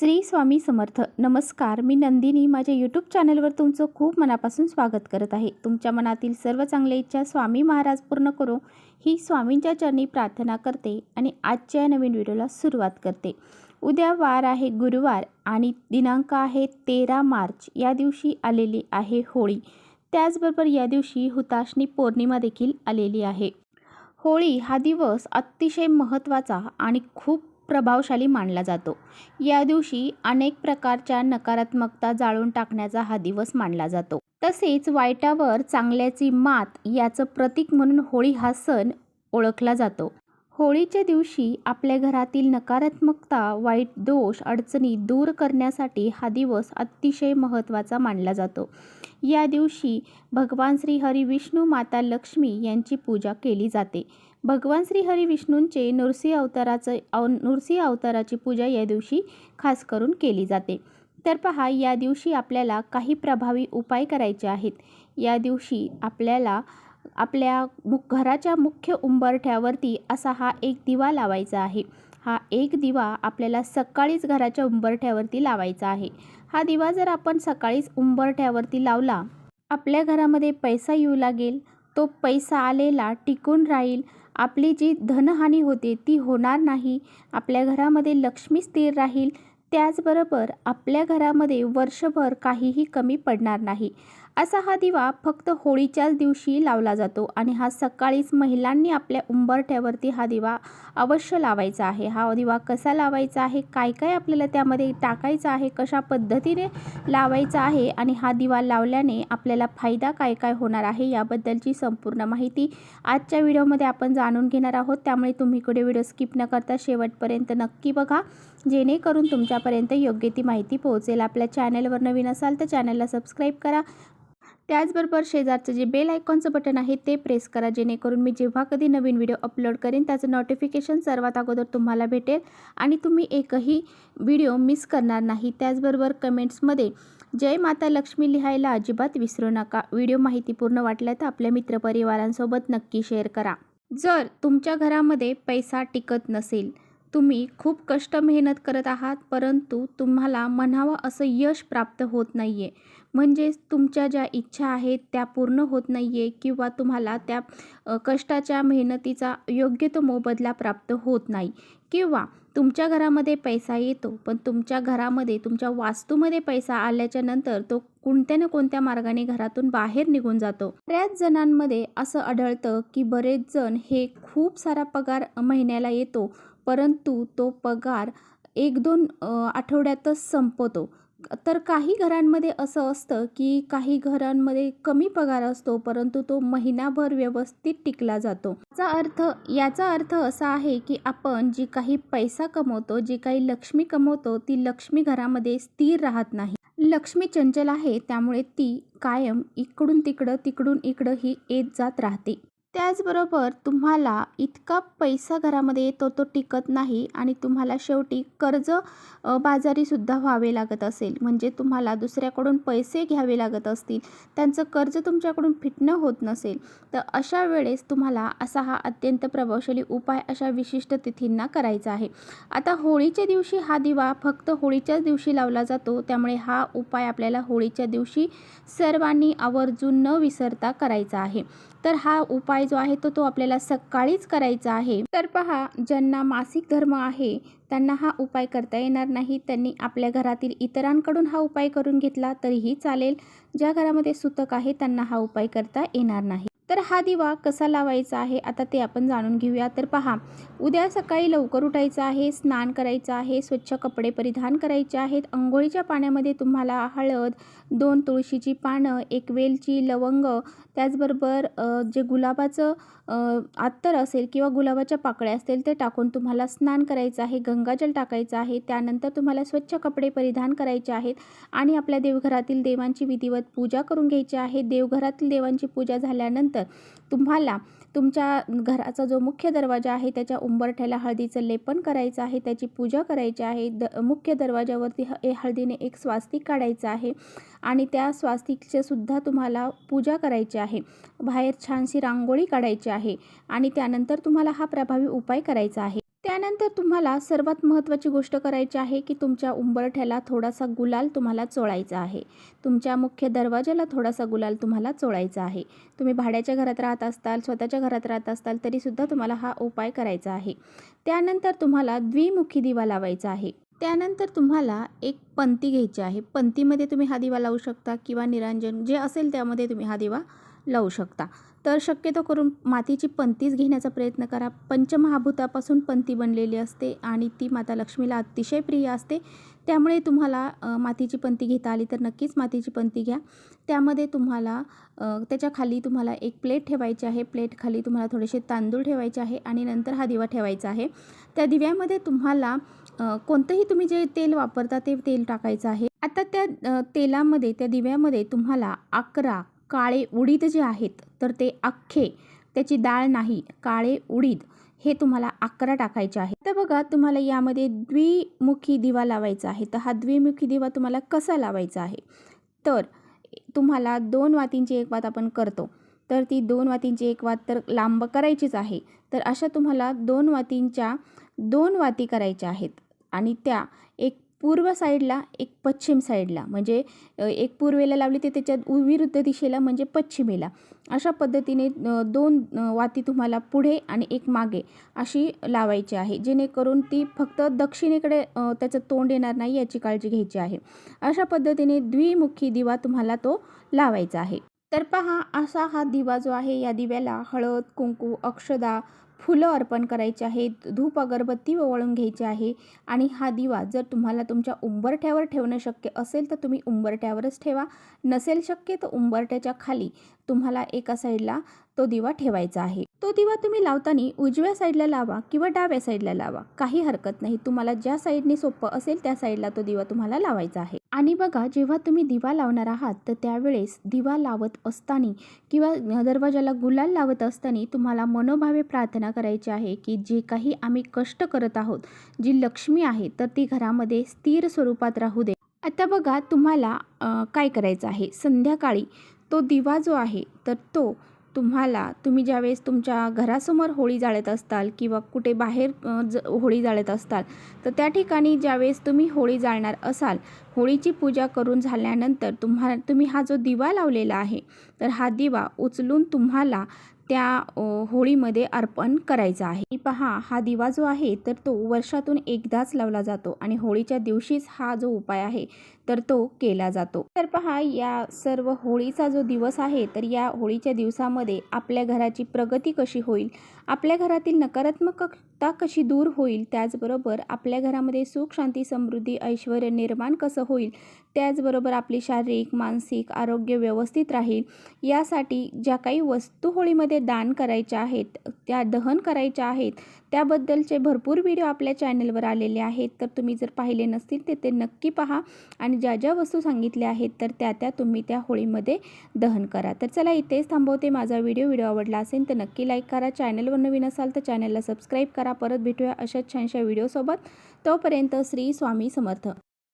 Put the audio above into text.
श्री स्वामी समर्थ. नमस्कार मी नंदिनी. माझ्या यूट्यूब चॅनलवर तुमचं खूप मनापासून स्वागत करत आहे. तुमच्या मनातील सर्व चांगल्या इच्छा स्वामी महाराज पूर्ण करो. ही स्वामींच्या चरणी प्रार्थना करते आणि आजच्या या नवीन व्हिडिओला सुरुवात करते. उद्या वार आहे गुरुवार आणि दिनांक आहे तेरा मार्च. या दिवशी आलेली आहे होळी. त्याचबरोबर या दिवशी हुताशनी पौर्णिमा देखील आलेली आहे. होळी हा दिवस अतिशय महत्त्वाचा आणि खूप प्रभावशाली मानला जातो. या दिवशी अनेक प्रकारच्या नकारात्मकता जाळून टाकण्याचा हा दिवस मानला जातो. तसेच वाईटावर चांगल्याची मात याचं प्रतीक म्हणून होळी हा सण ओळखला जातो. होळीच्या दिवशी आपल्या घरातील नकारात्मकता वाईट दोष अडचणी दूर करण्यासाठी हा दिवस अतिशय महत्त्वाचा मानला जातो. या दिवशी भगवान श्री हरी विष्णू माता लक्ष्मी यांची पूजा केली जाते. भगवान श्री हरी विष्णूंचे नृसिंह अवताराचं अव नृसिंह अवताराची पूजा या दिवशी खास करून केली जाते. तर पहा या दिवशी आपल्याला काही प्रभावी उपाय करायचे आहेत. या दिवशी आपल्याला आपल्या मु घराच्या मुख्य उंबरठ्यावरती असा हा एक दिवा लावायचा आहे. हा एक दिवा आपल्याला सकाळीच घराच्या उंबरठ्यावरती लावायचा आहे. हा दिवा जर आपण सकाळीच उंबरठ्यावरती लावला आपल्या घरामध्ये पैसा येऊ लागेल तो पैसा आलेला टिकून राहील. आपली जी धनहानी होते ती होणार नाही. आपल्या घरामध्ये लक्ष्मी स्थिर राहील. त्याचबरोबर आपल्या घरामध्ये वर्षभर काहीही कमी पडणार नाही. असा हा दिवा फक्त होळीच्याच दिवशी लावला जातो आणि हा सकाळीच महिलांनी आपल्या उंबरठ्यावरती हा दिवा अवश्य लावायचा आहे. हा दिवा कसा लावायचा आहे? काय काय आपल्याला त्यामध्ये टाकायचं आहे? कशा पद्धतीने लावायचा आहे? आणि हा दिवा लावल्याने आपल्याला फायदा काय काय होणार आहे? याबद्दलची संपूर्ण माहिती आजच्या व्हिडिओमध्ये आपण जाणून घेणार आहोत. त्यामुळे तुम्ही कुठे व्हिडिओ स्किप न करता शेवटपर्यंत नक्की बघा. जेणेकरून तुमच्यापर्यंत योग्य ती माहिती पोहोचेल. आपल्या चॅनलवर नवीन असाल तर चॅनलला सबस्क्राईब करा. त्याचबरोबर शेजारचं जे बेल आयकॉनचं बटन आहे ते प्रेस करा. जेणेकरून मी जेव्हा कधी नवीन व्हिडिओ अपलोड करेन त्याचं नोटिफिकेशन सर्वात अगोदर तुम्हाला भेटेल आणि तुम्ही एकही व्हिडिओ मिस करणार नाही. त्याचबरोबर कमेंट्समध्ये जय माता लक्ष्मी लिहायला अजिबात विसरू नका. व्हिडिओ माहितीपूर्ण वाटल्या तर आपल्या मित्रपरिवारांसोबत नक्की शेअर करा. जर तुमच्या घरामध्ये पैसा टिकत नसेल तुम्ही खूप कष्ट मेहनत करत आहात परंतु तुम्हाला म्हणावं असं यश प्राप्त होत नाही आहे म्हणजेच तुमच्या ज्या इच्छा आहेत त्या पूर्ण होत नाही आहे किंवा तुम्हाला त्या कष्टाच्या मेहनतीचा योग्य तो मोबदला प्राप्त होत नाही. किंवा तुमच्या घरामध्ये पैसा येतो पण तुमच्या घरामध्ये तुमच्या वास्तूमध्ये पैसा आल्याच्यानंतर तो कोणत्या ना कोणत्या मार्गाने घरातून बाहेर निघून जातो. बऱ्याच जणांमध्ये असं आढळतं की बरेच जण हे खूप सारा पगार महिन्याला येतो परंतु तो पगार एक दोन आठवड्यातच संपतो. तर काही घरांमध्ये असं असतं की काही घरांमध्ये कमी पगार असतो परंतु तो महिनाभर व्यवस्थित टिकला जातो. याचा अर्थ याचा अर्थ असा आहे की आपण जी काही पैसा कमवतो जी काही लक्ष्मी कमवतो ती लक्ष्मी घरामध्ये स्थिर राहत नाही. लक्ष्मी चंचल आहे त्यामुळे ती कायम इकडून तिकडं तिकडून इकडं ही येत जात राहते. त्याचबरोबर तुम्हाला इतका पैसा घरामध्ये येतो तो टिकत नाही आणि तुम्हाला शेवटी कर्ज बाजारीसुद्धा व्हावे लागत असेल. म्हणजे तुम्हाला दुसऱ्याकडून पैसे घ्यावे लागत असतील. त्यांचं कर्ज तुमच्याकडून फिटणं होत नसेल. तर अशा वेळेस तुम्हाला असा हा अत्यंत प्रभावशाली उपाय अशा विशिष्ट तिथींना करायचा आहे. आता होळीच्या दिवशी हा दिवा फक्त होळीच्याच दिवशी लावला जातो. त्यामुळे हा उपाय आपल्याला होळीच्या दिवशी सर्वांनी आवर्जून न विसरता करायचा आहे. तर हा उपाय जो आहे तो तो आपल्याला सकाळीच करायचा आहे. तर पहा ज्यांना मासिक धर्म आहे त्यांना हा उपाय करता येणार नाही. त्यांनी आपल्या घरातील इतरांकडून हा उपाय करून घेतला तरीही चालेल. ज्या घरामध्ये सुतक आहे त्यांना हा उपाय करता येणार नाही. तर हा दिवा कसा लावायचा आहे आता ते आपण जाणून घेऊया. तर पहा उद्या सकाळी लवकर उठायचं आहे स्नान करायचं आहे स्वच्छ कपडे परिधान करायचे आहेत. अंघोळीच्या पाण्यामध्ये तुम्हाला हळद दोन तुळशीची पानं एक वेलची लवंग त्याचबरोबर जे गुलाबाचं अत्तर असेल किंवा गुलाबाच्या पाकळ्या असतील ते टाकून तुम्हाला स्नान करायचं आहे गंगाजल टाकायचं आहे. त्यानंतर तुम्हाला स्वच्छ कपडे परिधान करायचे आहेत आणि आपल्या देवघरातील देवांची विधिवत पूजा करून घ्यायची आहे. देवघरातील देवांची पूजा झाल्यानंतर तुम्हाला तुमच्या घराचा जो मुख्य दरवाजा आहे त्याच्या उंबरठ्याला हळदीचं लेपन करायचं आहे त्याची पूजा करायची आहे द मुख्य दरवाजावरती ह हळदीने एक स्वास्तिक काढायचं आहे आणि त्या स्वास्तिकचे सुद्धा तुम्हाला पूजा करायची आहे. बाहेर छानशी रांगोळी काढायची आहे आणि त्यानंतर तुम्हाला हा प्रभावी उपाय करायचा आहे. त्यानंतर तुम्हाला सर्वात महत्त्वाची गोष्ट करायची आहे की तुमच्या उंबरठ्याला थोडासा गुलाल तुम्हाला चोळायचा आहे. तुमच्या मुख्य दरवाजाला थोडासा गुलाल तुम्हाला चोळायचा आहे. तुम्ही भाड्याच्या घरात राहत असताल स्वतःच्या घरात राहत असताल तरीसुद्धा तुम्हाला हा उपाय करायचा आहे. त्यानंतर तुम्हाला द्विमुखी दिवा लावायचा आहे. त्यानंतर तुम्हाला एक पंती घ्यायची आहे. पंतीमध्ये तुम्ही हा दिवा लावू शकता किंवा निरांजन जे असेल त्यामध्ये तुम्ही हा दिवा लावू शकता. तर शक्यतो करून मातीची पंतीच घेण्याचा प्रयत्न करा. पंचमहाभूतापासून पंती बनलेली असते आणि ती माता लक्ष्मीला अतिशय प्रिय असते. त्यामुळे तुम्हाला मातीची पंती घेता आली तर नक्कीच मातीची पंती घ्या. त्यामध्ये तुम्हाला त्याच्याखाली तुम्हाला एक प्लेट ठेवायची आहे. प्लेट खाली तुम्हाला थोडेसे तांदूळ ठेवायचे आहे आणि नंतर हा दिवा ठेवायचा आहे. त्या दिव्यामध्ये तुम्हाला कोणतंही तुम्ही जे तेल वापरता ते तेल टाकायचं आहे. आता त्या तेलामध्ये त्या दिव्यामध्ये तुम्हाला अकरा काळे उडीद जे आहेत तर ते अख्खे त्याची डाळ नाही काळे उडीद हे तुम्हाला अकरा टाकायचे आहे तर बघा तुम्हाला यामध्ये द्विमुखी दिवा लावायचा आहे. तर हा द्विमुखी दिवा तुम्हाला कसा लावायचा आहे? तर तुम्हाला दोन वातींची एक वात आपण करतो. तर ती दोन वातींची एक वात तर लांब करायचीच आहे. तर अशा तुम्हाला दोन वातींच्या दोन वाती करायच्या आहेत. आणि त्या एक पूर्व साईडला एक पश्चिम साईडला. म्हणजे एक पूर्वेला लावली ते त्याच्या उ- विरुद्ध दिशेला म्हणजे पश्चिमेला. अशा पद्धतीने दोन वाती तुम्हाला पुढे आणि एक मागे अशी लावायची आहे. जेणेकरून ती फक्त दक्षिणेकडे त्याचं तोंड येणार नाही याची काळजी घ्यायची आहे. अशा पद्धतीने द्विमुखी दिवा तुम्हाला तो लावायचा आहे. तर पहा असा हा दिवा जो आहे या दिव्याला हळद कुंकू अक्षदा फुलं अर्पण करायची आहेत. धूप अगरबत्ती ओवाळून घ्यायची आहे. आणि हा दिवा जर तुम्हाला तुमच्या उंबरठ्यावर ठेवणं शक्य असेल तर तुम्ही उंबरठ्यावरच ठेवा. नसेल शक्य तर उंबरठ्याच्या खाली तुम्हाला एका साईडला तो दिवा ठेवायचा आहे. तो दिवा तुम्ही लावताना उजव्या साईडला लावा किंवा डाव्या साईडला लावा. काही हरकत नाही. तुम्हाला ज्या साईडने सोपं असेल त्या साईडला तो दिवा तुम्हाला लावायचा आहे. आणि बघा जेव्हा तुम्ही दिवा लावणार आहात तर त्यावेळेस दिवा लावत असताना किंवा दरवाजाला गुलाल लावत असताना तुम्हाला मनोभावे प्रार्थना करायची आहे की जे काही आम्ही कष्ट करत आहोत जी लक्ष्मी आहे तर ती घरामध्ये स्थिर स्वरूपात राहू दे. आता बघा तुम्हाला काय करायचं आहे? संध्याकाळी तो दिवा जो आहे तर तो तुम्हाला तुम्ही ज्यावेळेस तुमच्या घरासमोर होळी जाळत असताल किंवा कुठे बाहेर ज होळी जाळत असताल तर त्या ठिकाणी ज्यावेळेस तुम्ही होळी जाळणार असाल होळीची पूजा करून झाल्यानंतर तुम्हा तुम्ही हा जो दिवा लावलेला आहे तर हा दिवा उचलून तुम्हाला त्या होळीमध्ये अर्पण करायचा आहे. पहा हा दिवा जो आहे तर तो वर्षातून एकदाच लावला जातो आणि होळीच्या दिवशीच हा जो उपाय आहे तर तो केला जातो. तर पहा या सर्व होळीचा जो दिवस आहे तर या होळीच्या दिवसामध्ये आपल्या घराची प्रगती कशी होईल? आपल्या घरातील नकारात्मकता कशी दूर होईल? त्याचबरोबर आपल्या घरामध्ये सुख शांती समृद्धी ऐश्वर निर्माण कसं होईल? त्याचबरोबर आपली शारीरिक मानसिक आरोग्य व्यवस्थित राहील. यासाठी ज्या काही वस्तू होळीमध्ये दान करायच्या आहेत त्या दहन करायच्या आहेत. त्याबद्दलचे भरपूर व्हिडिओ आपल्या चॅनलवर आलेले आहेत. तर तुम्ही जर पाहिले नसतील तर ते नक्की पहा. आणि ज्या ज्या वस्तू सांगितल्या आहेत तर त्या त्या तुम्ही त्या होळीमध्ये दहन करा. तर चला इथेच थांबवते माझा व्हिडिओ. व्हिडिओ आवडला असेल तर नक्की लाईक करा. चॅनलवर नवीन असाल तर चॅनलला सबस्क्राईब करा. परत भेटूया अशाच छानशा व्हिडिओसोबत. तोपर्यंत श्री स्वामी समर्थ.